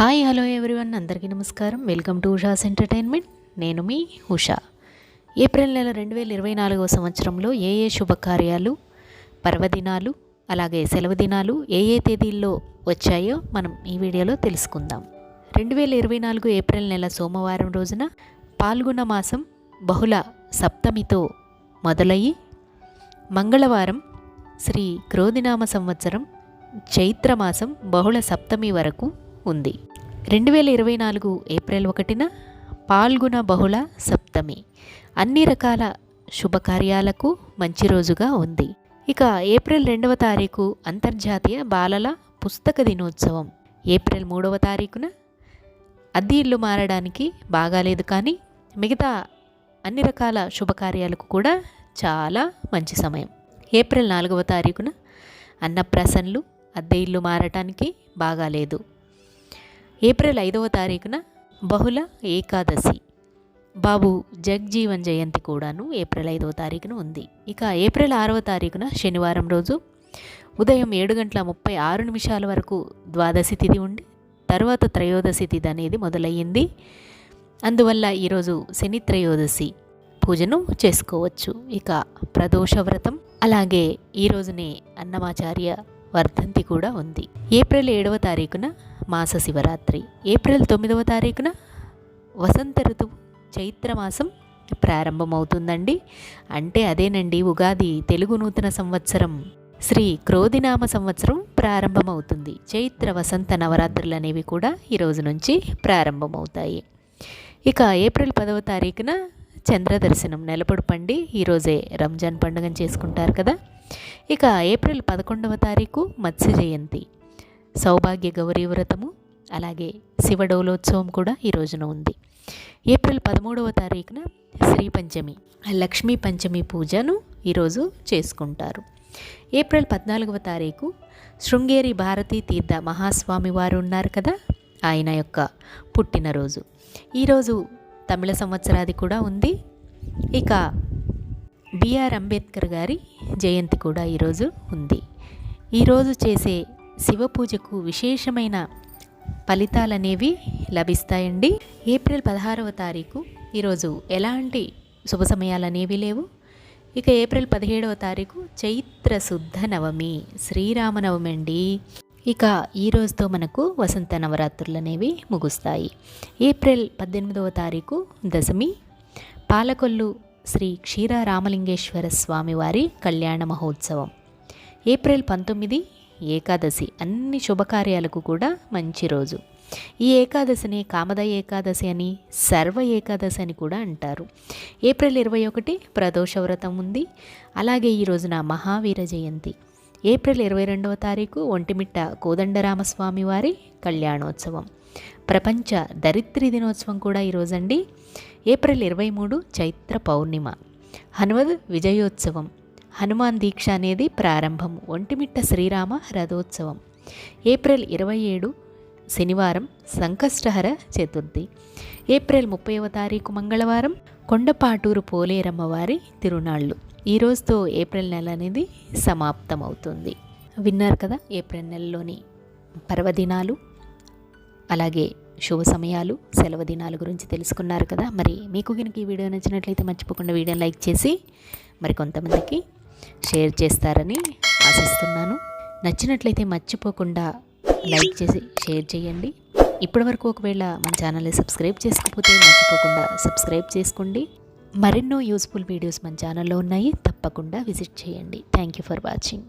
Hi hello everyone. అందరికీ నమస్కారం. Welcome to Usha's entertainment. నేను మీ ఉషా. ఏప్రిల్ నెల రెండు వేల ఇరవై నాలుగవ సంవత్సరంలో ఏ ఏ శుభకార్యాలు పర్వదినాలు అలాగే సెలవు దినాలు ఏ ఏ తేదీల్లో వచ్చాయో మనం ఈ వీడియోలో తెలుసుకుందాం. రెండు వేల ఇరవై నాలుగు ఏప్రిల్ నెల సోమవారం రోజున పాల్గొన మాసం బహుళ సప్తమితో మొదలయ్యి మంగళవారం శ్రీ క్రోధినామ సంవత్సరం చైత్రమాసం బహుళ సప్తమి వరకు ఉంది. రెండు వేల ఇరవై నాలుగు ఏప్రిల్ ఒకటిన పాల్గొన బహుళ సప్తమి. అన్ని రకాల శుభకార్యాలకు మంచి రోజుగా ఉంది. ఇక ఏప్రిల్ రెండవ తారీఖు అంతర్జాతీయ బాలల పుస్తక దినోత్సవం. ఏప్రిల్ మూడవ తారీఖున అద్దె ఇల్లు మారడానికి బాగాలేదు కానీ మిగతా అన్ని రకాల శుభకార్యాలకు కూడా చాలా మంచి సమయం. ఏప్రిల్ నాలుగవ తారీఖున అన్నప్రాసన్లు అద్దె ఇల్లు మారటానికి బాగాలేదు. ఏప్రిల్ ఐదవ తారీఖున బహుళ ఏకాదశి. బాబు జగ్జీవన్ జయంతి కూడాను ఏప్రిల్ ఐదవ తారీఖున ఉంది. ఇక ఏప్రిల్ ఆరవ తారీఖున శనివారం రోజు ఉదయం ఏడు గంటల ముప్పై ఆరు నిమిషాల వరకు ద్వాదశి తిథి ఉండి తర్వాత త్రయోదశి తిథి అనేది మొదలయ్యింది. అందువల్ల ఈరోజు శని త్రయోదశి పూజను చేసుకోవచ్చు. ఇక ప్రదోష వ్రతం అలాగే ఈరోజునే అన్నమాచార్య వర్ధంతి కూడా ఉంది. ఏప్రిల్ ఏడవ తారీఖున మాస శివరాత్రి. ఏప్రిల్ తొమ్మిదవ తారీఖున వసంత ఋతువు చైత్రమాసం ప్రారంభమవుతుందండి. అంటే అదేనండి ఉగాది తెలుగు నూతన సంవత్సరం శ్రీ క్రోధినామ సంవత్సరం ప్రారంభమవుతుంది. చైత్ర వసంత నవరాత్రులు అనేవి కూడా ఈరోజు నుంచి ప్రారంభమవుతాయి. ఇక ఏప్రిల్ పదవ తారీఖున చంద్రదర్శనం దర్శనం పండి ఈరోజే రంజాన్ పండుగను చేసుకుంటారు కదా. ఇక ఏప్రిల్ పదకొండవ తారీఖు మత్స్య జయంతి. సౌభాగ్య గౌరీ వ్రతము అలాగే శివడౌలోత్సవం కూడా ఈ రోజున ఉంది. ఏప్రిల్ పదమూడవ తారీఖున శ్రీ పంచమి లక్ష్మీ పంచమి పూజను ఈరోజు చేసుకుంటారు. ఏప్రిల్ పద్నాలుగవ తారీఖు శృంగేరి భారతీ తీర్థ మహాస్వామి వారు ఉన్నారు కదా ఆయన యొక్క పుట్టినరోజు. ఈరోజు తమిళ సంవత్సరాది కూడా ఉంది. ఇక బిఆర్ అంబేద్కర్ గారి జయంతి కూడా ఈరోజు ఉంది. ఈరోజు చేసే శివ పూజకు విశేషమైన ఫలితాలనేవి లభిస్తాయండి. ఏప్రిల్ పదహారవ తారీఖు ఈరోజు ఎలాంటి శుభ సమయాలనేవి లేవు. ఇక ఏప్రిల్ పదిహేడవ తారీఖు చైత్ర శుద్ధ నవమి శ్రీరామనవమి అండి ఇక ఈ రోజుతో మనకు వసంత నవరాత్రులు అనేవి ముగుస్తాయి. ఏప్రిల్ పద్దెనిమిదవ తారీఖు దశమి పాలకొల్లు శ్రీ క్షీరారామలింగేశ్వర స్వామివారి కళ్యాణ మహోత్సవం. ఏప్రిల్ పంతొమ్మిది ఏకాదశి అన్ని శుభకార్యాలకు కూడా మంచి రోజు. ఈ ఏకాదశిని కామద ఏకాదశి అని సర్వ ఏకాదశి అని కూడా అంటారు. ఏప్రిల్ ఇరవై ఒకటి ప్రదోష వ్రతం ఉంది. అలాగే ఈ రోజున మహావీర జయంతి. ఏప్రిల్ ఇరవై రెండవ తారీఖు ఒంటిమిట్ట కోదండరామస్వామి వారి కళ్యాణోత్సవం. ప్రపంచ దరిద్రి దినోత్సవం కూడా ఈరోజండి ఏప్రిల్ ఇరవై మూడు చైత్ర పౌర్ణిమ. హనుమద్ విజయోత్సవం. హనుమాన్ దీక్ష అనేది ప్రారంభం ఒంటిమిట్ట శ్రీరామ రథోత్సవం. ఏప్రిల్ ఇరవై ఏడు శనివారం సంకష్టహర చతుర్థి. ఏప్రిల్ ముప్పైవ తారీఖు మంగళవారం కొండపాటూరు పోలేరమ్మవారి తిరునాళ్ళు. ఈ రోజుతో ఏప్రిల్ నెల అనేది సమాప్తమవుతుంది. విన్నారు కదా ఏప్రిల్ నెలలోని పర్వదినాలు అలాగే శుభ సమయాలు సెలవు దినాల గురించి తెలుసుకున్నారు కదా. మరి మీకు కనుక ఈ వీడియో నచ్చినట్లయితే మర్చిపోకుండా వీడియోని లైక్ చేసి మరి కొంతమందికి షేర్ చేస్తారని ఆశిస్తున్నాను. నచ్చినట్లయితే మర్చిపోకుండా లైక్ చేసి షేర్ చేయండి. ఇప్పటివరకు ఒకవేళ మన ఛానల్ని సబ్స్క్రైబ్ చేసుకోకపోతే మర్చిపోకుండా సబ్స్క్రైబ్ చేసుకోండి. మరెన్నో యూస్ఫుల్ వీడియోస్ మన ఛానల్లో ఉన్నాయి. తప్పకుండా విజిట్ చేయండి. Thank you for watching.